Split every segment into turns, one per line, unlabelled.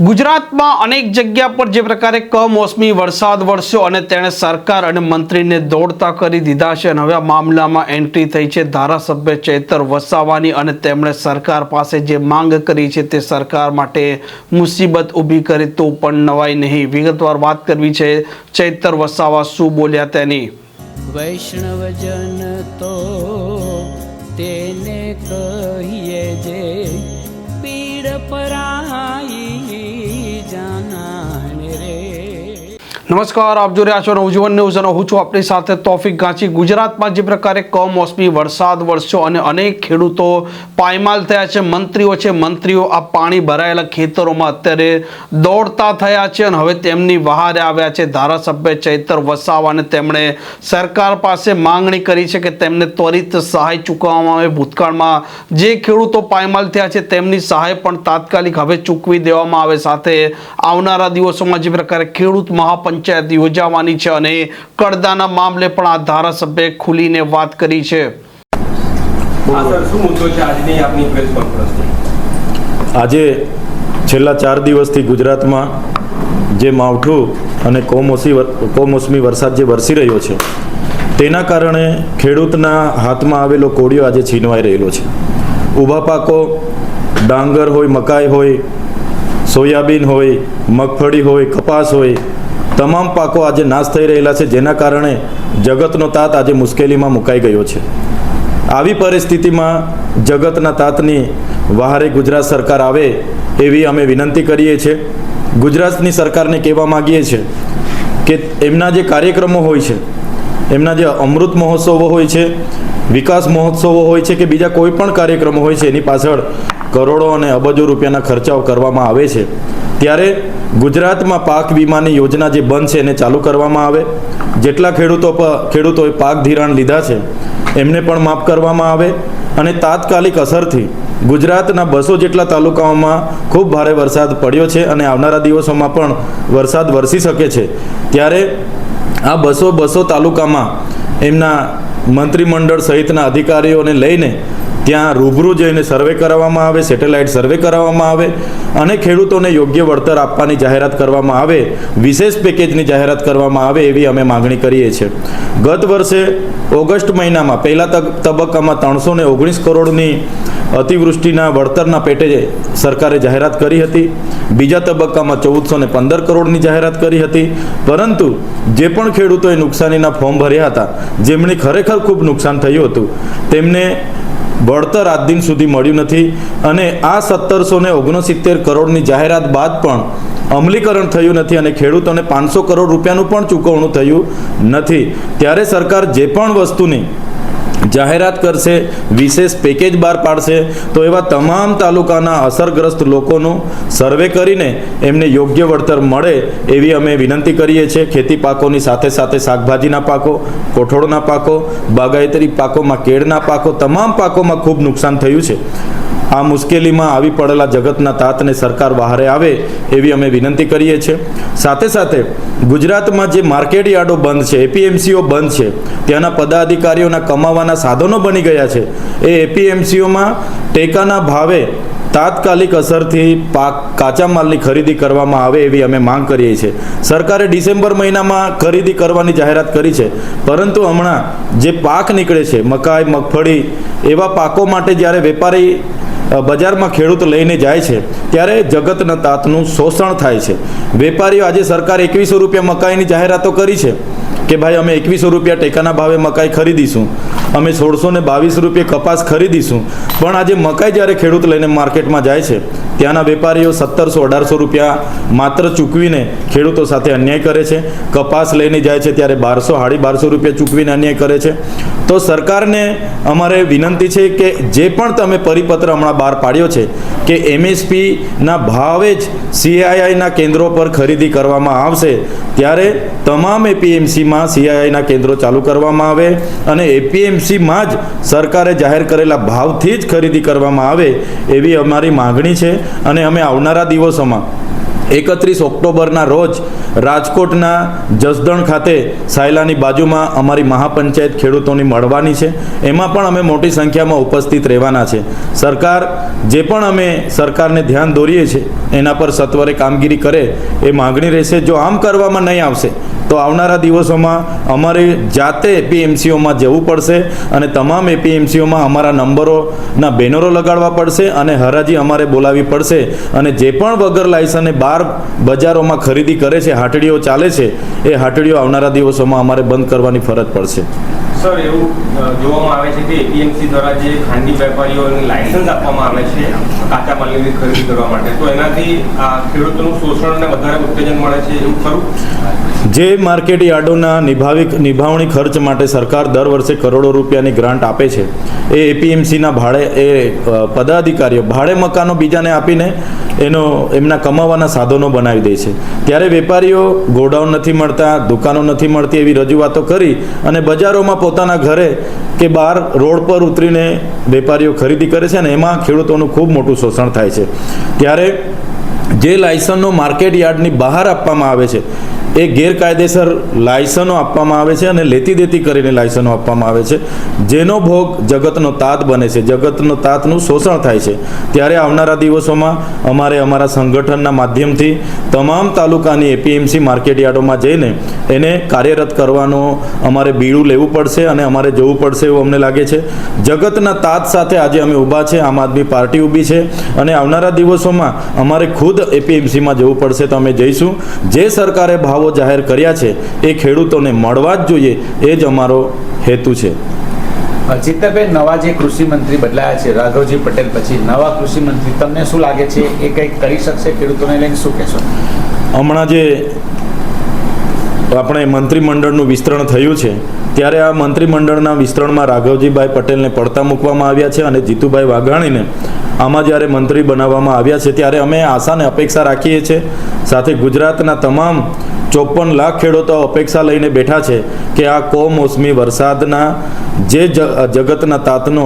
ગુજરાતમાં અનેક જગ્યા પર જે પ્રકારે કમોસમી વરસાદ વરસ્યો અને તેણે સરકાર અને મંત્રીને દોડતા કરી દીધા છે અને હવે આ મામલામાં એન્ટ્રી થઈ છે ધારાસભ્ય ચેતર વસાવાની અને તેમણે સરકાર પાસે જે માંગ કરી છે તે સરકાર માટે મુસીબત ઊભી કરી તો પણ નવાઈ નહીં. વિગતવાર વાત કરવી છે ચેતર વસાવા, શું બોલ્યા તેની?
વૈષ્ણવજન તો તેને કહીએ
નમસ્કાર, આપ જો રહ્યા છો નવજીવન ન્યૂઝ અને હું છું આપણી સાથે તોફિક ગાંચી. ગુજરાતમાં જે પ્રકારે કમોસમી વરસાદ વરસ્યો અને અનેક ખેડૂતો પાયમાલ થયા છે, મંત્રીઓ છે, મંત્રીઓ આ પાણી ભરાયેલા ખેતરોમાં અત્યારે દોડતા થયા છે અને હવે તેમની વહારે આવ્યા છે. ધારાસભ્ય ચૈતર વસાવા અને તેમણે સરકાર પાસે માંગણી કરી છે કે તેમને ત્વરિત સહાય ચૂકવવામાં આવે. ભૂતકાળમાં જે ખેડૂતો પાયમાલ થયા છે, તેમની સહાય પણ તાત્કાલિક હવે ચૂકવી દેવામાં આવે. સાથે આવનારા દિવસોમાં જે પ્રકારે ખેડૂત મહાપંચાયત યોજાવાની છે અને કડદાના મામલે પણ આ ધારાસભ્યે ખુલીને વાત કરી છે.
હા સર શું મુદ્દો છે આજની આપની પ્રેસ કોન્ફરન્સની
આજે છેલ્લા ચાર દિવસથી ગુજરાતમાં જે માવઠું અને કોમોસી કોમોસમી વરસાદ જે વરસી રહ્યો છે તેના કારણે ખેડૂતના હાથમાં આવેલો કોળિયો આજે છીનવાઈ રહેલો છે. ઊભા પાકો ડાંગર હોય મકાઈ હોય સોયાબીન હોય મગફળી હોય કપાસ હોય તમામ પાકો આજે નાશ થઈ રહેલા છે, જેના કારણે જગતનો તાત આજે મુશ્કેલીમાં મુકાઈ ગયો છે. આવી પરિસ્થિતિમાં જગતના તાતની વહારે ગુજરાત સરકાર આવે એવી અમે વિનંતી કરીએ છીએ. ગુજરાતની સરકારને કહેવા માગીએ છીએ કે એમના જે કાર્યક્રમો હોય છે, એમના જે અમૃત મહોત્સવો હોય છે વિકાસ મહોત્સવો હોય છે કે બીજા કોઈ પણ કાર્યક્રમો હોય છે, એની પાછળ કરોડો અને અબજો રૂપિયાના ખર્ચાઓ કરવામાં આવે છે. ત્યારે ગુજરાતમાં પાક વીમાની યોજના જે બંધ છે એને ચાલુ કરવામાં આવે. જેટલા ખેડૂતો ખેડૂતોએ પાક ધિરાણ લીધા છે, એમને પણ માફ કરવામાં આવે. અને તાત્કાલિક અસરથી ગુજરાતના બસો જેટલા તાલુકાઓમાં ખૂબ ભારે વરસાદ પડ્યો છે અને આવનારા દિવસોમાં પણ વરસાદ વરસી શકે છે. ત્યારે આ બસો બસો તાલુકામાં એમના મંત્રીમંડળ સહિતના અધિકારીઓને લઈને ત્યાં રૂબરૂ જઈને સર્વે કરાવવામાં આવે, સેટેલાઇટ સર્વે કરાવવામાં આવે અને ખેડૂતોને યોગ્ય વળતર આપવાની જાહેરાત કરવામાં આવે, વિશેષ પેકેજની જાહેરાત કરવામાં આવે એવી અમે માગણી કરીએ છીએ. ગત વર્ષે ઓગસ્ટ મહિનામાં પહેલા તબ- તબક્કામાં ત્રણસો ને ઓગણીસ કરોડની અતિવૃષ્ટિના વળતરના પેટે સરકારે જાહેરાત કરી હતી. બીજા તબક્કામાં ચૌદસો ને પંદર કરોડની જાહેરાત કરી હતી. પરંતુ જે પણ ખેડૂતોએ નુકસાનીના ફોર્મ ભર્યા હતા, જેમણે ખરેખર ખૂબ નુકસાન થયું હતું, તેમને વળતર આજ દિન સુધી મળ્યું નથી અને આ સત્તરસો ને ઓગણસિત્તેર કરોડની જાહેરાત બાદ પણ અમલીકરણ થયું નથી અને ખેડૂતોને પાંચસો કરોડ રૂપિયાનું પણ ચૂકવણું થયું નથી. ત્યારે સરકાર જે પણ વસ્તુની જાહેરાત કરશે, વિશેષ પેકેજ બહાર પાડશે. તો એવા તમામ તાલુકાના અસરગ્રસ્ત લોકોનો સર્વે કરીને એમને યોગ્ય વળતર મળે એવી અમે વિનંતી કરીએ છીએ. ખેતી પાકોની સાથે સાથે શાકભાજીના પાકો, કોઠોળના પાકો, બાગાયતરી પાકોમાં કેળના પાકો, તમામ પાકોમાં ખૂબ નુકસાન થયું છે. આ મુશ્કેલીમાં આવી પડેલા જગતના તાતને સરકાર બહારે આવે એવી અમે વિનંતી કરીએ છીએ. સાથે સાથે ગુજરાતમાં જે માર્કેટ યાર્ડો બંધ છે, એપીએમસીઓ બંધ છે, ત્યાંના પદાધિકારીઓના કમાવાના સાધનો બની ગયા છે, એ એપીએમસીઓમાં ટેકાના ભાવે તાત્કાલિક અસરથી પાક કાચા માલની ખરીદી કરવામાં આવે એવી અમે માંગ કરીએ છીએ. સરકારે ડિસેમ્બર મહિનામાં ખરીદી કરવાની જાહેરાત કરી છે, પરંતુ હમણાં જે પાક નીકળે છે, મકાઈ, મગફળી એવા પાકો માટે જ્યારે વેપારી બજારમાં ખેડૂત લઈને જાય છે, ત્યારે જગતના તાતનું શોષણ થાય છે. વેપારીઓ આજે સરકાર એકવીસો રૂપિયા મકાઈની જાહેરાતો કરી છે કે ભાઈ અમે એકવીસો રૂપિયા ટેકાના ભાવે મકાઈ ખરીદીશું, અમે સોળસો ને બાવીસ રૂપિયા કપાસ ખરીદીશું. પણ આજે મકાઈ જ્યારે ખેડૂત લઈને માર્કેટમાં જાય છે ત્યાંના વેપારીઓ સત્તરસો, અઢારસો રૂપિયા માત્ર ચૂકવીને ખેડૂતો સાથે અન્યાય કરે છે. કપાસ લઈને જાય છે ત્યારે બારસો સાડી બારસો રૂપિયા ચૂકવીને અન્યાય કરે છે. તો સરકારને અમારે વિનંતી છે કે જે પણ તમે પરિપત્ર હમણાં બહાર પાડ્યો છે કે એમએસપીના ભાવે જ સીઆઈઆઈના કેન્દ્રો પર ખરીદી કરવામાં આવશે, ત્યારે તમામ એપીએમસીમાં સીઆઈઆઈના કેન્દ્રો ચાલુ કરવામાં આવે અને એપીએમસીમાં જ સરકારે જાહેર કરેલા ભાવથી જ ખરીદી કરવામાં આવે એવી અમારી માગણી છે. અને અમે આવનારા દિવસોમાં એકત્રીસ ઓક્ટોબરના રોજ રાજકોટના જસદણ ખાતે સાયલાની બાજુમાં અમારી મહાપંચાયત ખેડૂતોની મળવાની છે. એમાં પણ અમે મોટી સંખ્યામાં ઉપસ્થિત રહેવાના છે. સરકાર જે પણ અમે સરકારને ધ્યાન દોરીએ છીએ એના પર સત્વરે કામગીરી કરે એ માગણી રહેશે. જો આમ કરવામાં નહીં આવશે તો આવનારા દિવસોમાં અમારે જાતે એપીએમસીઓમાં જવું પડશે અને તમામ એપીએમસીઓમાં અમારા નંબરોના બેનરો લગાડવા પડશે અને હરાજી અમારે બોલાવવી પડશે અને જે પણ વગર લાયસને બાર બજારોમાં ખરીદી કરે છે, હાટડીઓ ચાલે છે, એ હાટડીઓ આવનારા દિવસોમાં અમારે બંધ કરવાની ફરજ પડશે.
સર એવું જોવામાં આવે છે કે એપીએમસી દ્વારા જે ખાંડી વેપારીઓને લાયસન્સ આપવામાં આવે છે, કાચા માલની ખરીદી કરવા માટે. તો એનાથી ખેડૂતોનું શોષણને વધારે ઉત્તેજન મળે છે એવું ખરું?
જે માર્કેટ યાર્ડોના નિભાવિક, નિભાવણી ખર્ચ માટે સરકાર દર વર્ષે કરોડો રૂપિયાની ગ્રાન્ટ આપે છે, એ એપીએમસીના ભાડે, એ પદાધિકારીઓ ભાડે મકાનો બીજાને આપીને એનો, એમના કમાવાના સાધનો બનાવી દે છે. ત્યારે વેપારીઓ ગોડાઉન નથી મળતા, દુકાનો નથી મળતી એવી રજૂઆતો કરી અને બજારોમાં પોતાના ઘરે કે બહાર રોડ પર ઉતરીને વેપારીઓ ખરીદી કરે છે અને એમાં ખેડૂતોનું ખૂબ મોટું શોષણ થાય છે. ત્યારે જે લાયસન્સનો માર્કેટ યાર્ડની બહાર આપવામાં આવે છે એ ગેરકાયદેસર લાયસનો આપવામાં આવે છે અને લેતી દેતી કરીને લાયસનો આપવામાં આવે છે. જેનો ભોગ જગતનો તાત બને છે. જગતનો તાતનું શોષણ થાય છે. ત્યારે આવનારા દિવસોમાં અમારે અમારા સંગઠનના માધ્યમથી તમામ તાલુકાની એપીએમસી માર્કેટ યાર્ડોમાં જઈને એને કાર્યરત કરવાનો અમારે બીડું લેવું પડશે અને અમારે જવું પડશે એવું અમને લાગે છે. જગતના તાત સાથે આજે અમે ઊભા છે. આમ આદમી પાર્ટી ઊભી છે. અને આવનારા દિવસોમાં અમારે ખુદ એપીએમસીમાં જવું પડશે તો અમે જઈશું. જે સરકારે ભાવો જાહેર કર્યા છે એ ખેડૂતોને મળવા જ જોઈએ એ જ અમારો હેતુ છે.
ચિત્તરબેન નવા જે કૃષિ મંત્રી બદલાયા છે રાઘવજી પટેલ પછી નવા કૃષિ મંત્રી તમને શું લાગે છે? એ કંઈક કરી શકશે ખેડૂતોને લઈને? શું કહેશો?
હમણાં જે આપણે મંત્રીમંડળનું વિસ્તરણ થયું છે ત્યારે આ મંત્રીમંડળના વિસ્તરણમાં રાઘવજીભાઈ પટેલને પડતા મૂકવામાં આવ્યા છે અને જીતુભાઈ વાઘાણીને આમાં જ્યારે મંત્રી બનાવવામાં આવ્યા છે, ત્યારે અમે આશાને અપેક્ષા રાખીએ છીએ. સાથે ગુજરાતના તમામ ચોપન લાખ ખેડૂતો અપેક્ષા લઈને બેઠા છે કે આ કોમોસમી વરસાદના જે જગતના તાતનો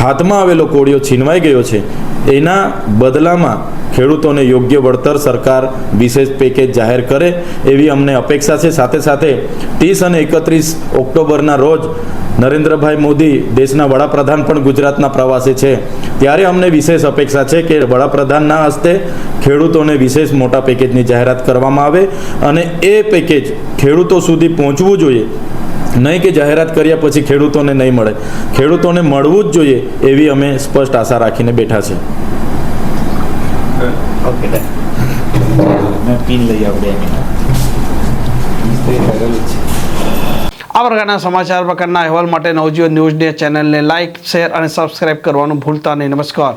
હાથમાં આવેલો કોળિયો છીનવાઈ ગયો છે એના બદલામાં ખેડૂતોને યોગ્ય વળતર સરકાર વિશેષ પેકેજ જાહેર કરે એવી અમને અપેક્ષા છે. સાથે સાથે ત્રીસ અને એકત્રીસ ઓક્ટોબરના રોજ નરેન્દ્રભાઈ મોદી દેશના વડાપ્રધાન પણ ગુજરાતના પ્રવાસે છે. ત્યારે અમને વિશેષ અપેક્ષા છે કે વડાપ્રધાનના હસ્તે ખેડૂતોને વિશેષ મોટા પેકેજની જાહેરાત કરવામાં આવે અને એ પેકેજ ખેડૂતો સુધી પહોંચવું જોઈએ. નહીં કે જાહેરાત કર્યા પછી ખેડૂતોને નહીં મળે. ખેડૂતોને મળવું જ જોઈએ એવી અમે સ્પષ્ટ આશા રાખીને બેઠા છે
ઓકે પિન લઈ આવડે
આ પ્રકારના સમાચાર પ્રકારના અહેવાલ માટે નવજીવન ન્યૂઝ ડે ચેનલને લાઇક શેર અને સબસ્ક્રાઇબ કરવાનું ભૂલતા નહીં. નમસ્કાર.